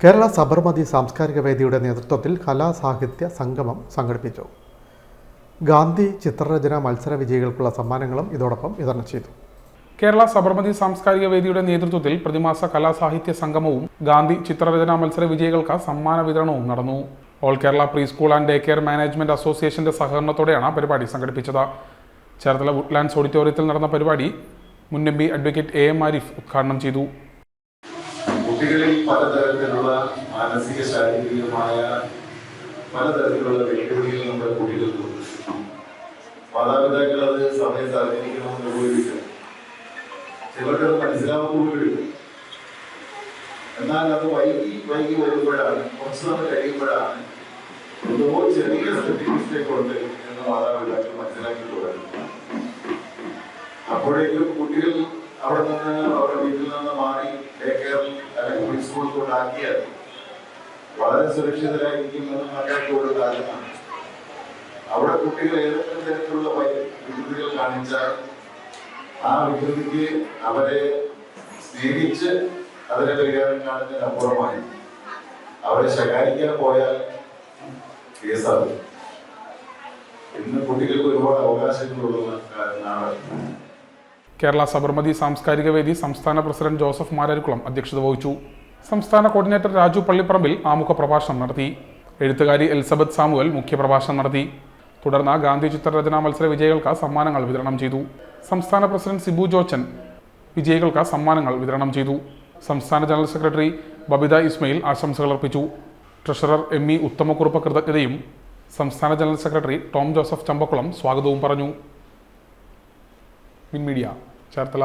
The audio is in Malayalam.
കേരള സബർമതി സാംസ്കാരിക വേദിയുടെ നേതൃത്വത്തിൽ കലാസാഹിത്യ സംഗമം സംഘടിപ്പിച്ചു. ഗാന്ധി ചിത്രരചന മത്സര വിജയികൾക്കുള്ള സമ്മാനങ്ങളും ഇതോടൊപ്പം വിതരണം ചെയ്തു. കേരള സബർമതി സാംസ്കാരിക വേദിയുടെ നേതൃത്വത്തിൽ പ്രതിമാസ കലാസാഹിത്യ സംഗമവും ഗാന്ധി ചിത്രരചനാ മത്സര വിജയികൾക്ക് സമ്മാന വിതരണവും നടന്നു. All Kerala pre school and day care management അസോസിയേഷന്റെ സഹകരണത്തോടെയാണ് പരിപാടി സംഘടിപ്പിച്ചത്. ചേർത്തല വുഡ്ലാൻഡ്സ് ഓഡിറ്റോറിയത്തിൽ നടന്ന പരിപാടി മുൻ M P advocate A M Arif ഉദ്ഘാടനം ചെയ്തു. കുട്ടികളിൽ പലതരത്തിലുള്ള മാനസിക ശാരീരികമായ പലതരത്തിലുള്ള വെല്ലുവിളികൾ നമ്മുടെ കുട്ടികൾക്കുണ്ട് മാതാപിതാക്കൾ അത് സമയത്ത് അറിഞ്ഞിരിക്കണമെന്ന് പോലില്ല ചിലർക്കത് മനസ്സിലാവുന്ന പോലും എന്നാൽ അത് വൈകി വൈകി വരുമ്പോഴാണ് കുറച്ച് നാൾ കഴിയുമ്പോഴാണ് എന്തോ ചെറിയ സർട്ടിഫിക്കറ്റ് ഉണ്ട് എന്ന് മാതാപിതാക്കൾ മനസ്സിലാക്കി തുടങ്ങും അപ്പോഴേക്കും കുട്ടികൾ കൊണ്ടാക്കിയാൽ വളരെ സുരക്ഷിതരായിരിക്കും എന്ന് കാരണമാണ് അവിടെ കുട്ടികൾ ഏതെങ്കിലും തരത്തിലുള്ള വികൃതികൾ കാണിച്ചാൽ ആ വികൃതിക്ക് അവരെ സ്നേഹിച്ച് അതിനെ പരിഹാരം കാണുന്നതിനപ്പുറമായി അവരെ ശകാരിക്കാൻ പോയാൽ കേസാകും ഇന്ന് കുട്ടികൾക്ക് ഒരുപാട് അവകാശങ്ങളുള്ള നാടാണ് കേരള സബർമതി സാംസ്കാരിക വേദി സംസ്ഥാന പ്രസിഡന്റ് ജോസഫ് മാരാരിക്കുളം അധ്യക്ഷത വഹിച്ചു. സംസ്ഥാന കോർഡിനേറ്റർ രാജു പള്ളിപ്പറമ്പിൽ ആമുഖ പ്രഭാഷണം നടത്തി. എഴുത്തുകാരി എലിസബത്ത് സാമുവൽ മുഖ്യപ്രഭാഷണം നടത്തി. തുടർന്ന് ഗാന്ധി ചിത്രരചനാ മത്സര വിജയികൾക്ക് സമ്മാനങ്ങൾ വിതരണം ചെയ്തു. സംസ്ഥാന പ്രസിഡന്റ് സിബു ജോച്ചൻ വിജയികൾക്ക് സമ്മാനങ്ങൾ വിതരണം ചെയ്തു. സംസ്ഥാന ജനറൽ സെക്രട്ടറി ബബിത ഇസ്മയിൽ ആശംസകൾ അർപ്പിച്ചു. ട്രഷറർ എം ഇ ഉത്തമക്കുറുപ്പ് കൃതജ്ഞതയും സംസ്ഥാന general secretary Tom Joseph Champakulam സ്വാഗതവും പറഞ്ഞു. Win media Cherthala.